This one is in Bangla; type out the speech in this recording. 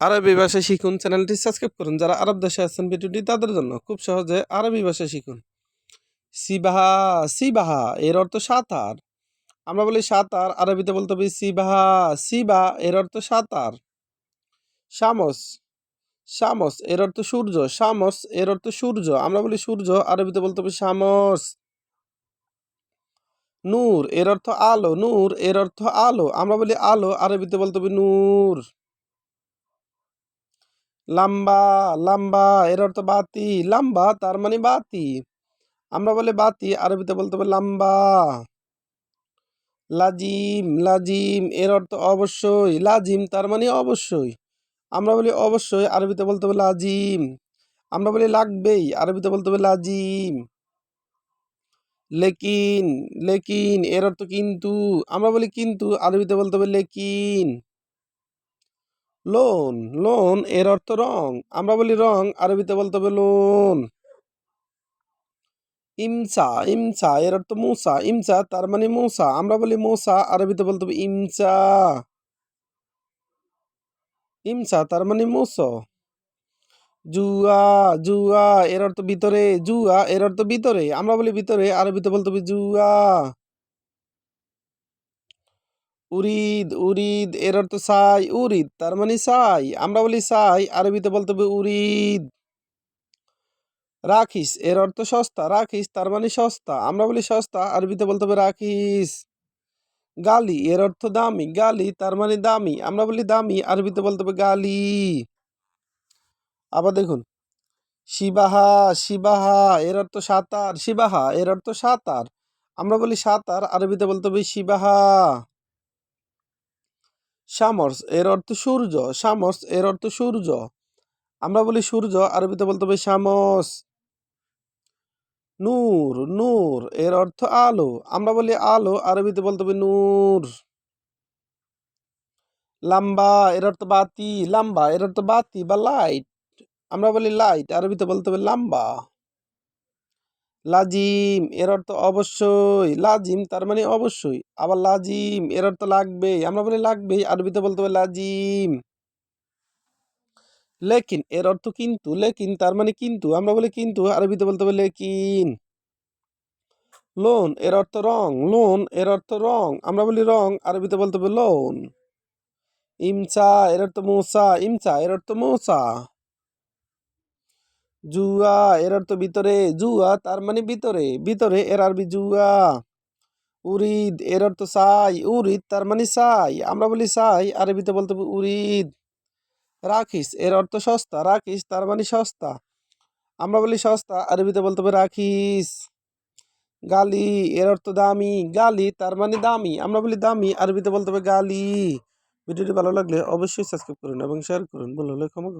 আরবি ভাষা শিখুন, চ্যানেলটি সাবস্ক্রাইব করুন। যারা আরব দেশে আছেন ভিডিওটি তাদের জন্য খুব সহজে আরবি ভাষা শিখুন। সিবাহা সিবাহা, এর অর্থ সাঁতার। আমরা বলি সাঁতার, আরবিতে বলতে হবে সিবাহা, সিবা, এর অর্থ সাঁতার। শামস শামস এর অর্থ সূর্য। শামস এর অর্থ সূর্য। আমরা বলি সূর্য, আরবিতে বলতে হবে শামস নূর, এর অর্থ আলো। নূর, এর অর্থ আলো। আমরা বলি আলো, আরবিতে বলতে হবে নূর। লাম্বা লাম্বা, এর অর্থ বাতি, লাম্বা, তার মানে বাতি। আমরা বলে বাতি, আরবিতে বলতে হবে লাম্বা। লাজিম লাজিম, এর অর্থ অবশ্যই। লাজিম, তার মানে অবশ্যই। আমরা বলি অবশ্যই, আরবিতে বলতে হবে লাজিম। আমরা বলি লাগবেই, আরবিতে বলতে হবে লাজিম। লেকিন লেকিন, এর অর্থ কিন্তু। আমরা বলি কিন্তু, আরবিতে বলতে হবে লেকিন। লোন লোন এর অর্থ রং। আমরা বলি রং, আরবিতে বলতে হবে লোন। ইমসা ইমসা এর অর্থ মুসা। ইমসা তার মানে মুসা। আমরা বলি মুসা, আরবিতে বলতে হবে ইমসা। ইমসা তার মানে মুসো। জুয়া জুয়া এর অর্থ ভিতরে। জুয়া এর অর্থ ভিতরে। আমরা বলি ভিতরে, আরবিতে বলতে হবে জুয়া। উরিদ উরিদ এর অর্থ সাই, উরিদ, তার মানে সাই। আমরা বলি সাই, আরবিতে বলতে হবে উরিদ। রাখিস এর অর্থ সস্তা, রাখিস, তার মানে সস্তা। আমরা বলি সস্তা, আরবিতে বলতে হবে রাখিস। গালি এর অর্থ দামি, গালি, তার মানে দামি। আমরা বলি দামি, আরবিতে বলতে হবে গালি। আবার দেখুন শিবাহা শিবাহা এর অর্থ সাঁতার শিবাহা এর অর্থ সাঁতার। আমরা বলি সাঁতার, আরবিতে বলতে হবে শিবাহা সামর্স, এর অর্থ সূর্য। সামর্স, এর অর্থ সূর্য। আমরা বলি সূর্য, আরবিতে বলতে হবে শামস নূর নূর, এর অর্থ আলো। আমরা বলি আলো, আরবিতে বলতে হবে নূর। লাম্বা, এর অর্থ বাতি। লাম্বা, এর অর্থ বাতি বা লাইট। আমরা বলি লাইট, আরবিতে বলতে হবে লাম্বা। লাজিম এর অর্থ অবশ্যই। লাজিম তার মানে অবশ্যই। আবার লাজিম এর অর্থ লাগবে আমরা বলি লাগবেই, আরবিতে বলতে হবে লাজিম। লেকিন এর অর্থ কিন্তু, লেকিন তার মানে কিন্তু, আমরা বলি কিন্তু, আরবিতে বলতে হবে লেকিন। লোন এর অর্থ রং, লোন এর অর্থ রং, আমরা বলি রং, আরবিতে বলতে হবে লোন। ইমসা এর অর্থ মূসা, ইমসা এর অর্থ মূসা। জুয়া এর অর্থ ভিতরে জুয়া, তার মানে ভিতরে ভিতরে এর আরবি জুয়া। উরিদ এর অর্থ সাই, উরিদ তার মানে সাই, আমরা বলি সাই, আরবিতে বলতে উরিদ। রাখিস, এর অর্থ সস্তা, রাখিস তার মানে সস্তা। আমরা বলি সস্তা, আরবিতে বলতে হবে রাখিস। গালি, এর অর্থ দামি, গালি তার মানে দামি, আমরা বলি দামি, আরবিতে বলতে হবে গালি। ভিডিওটি ভালো লাগলে অবশ্যই সাবস্ক্রাইব করুন এবং শেয়ার করুন হলে ক্ষমা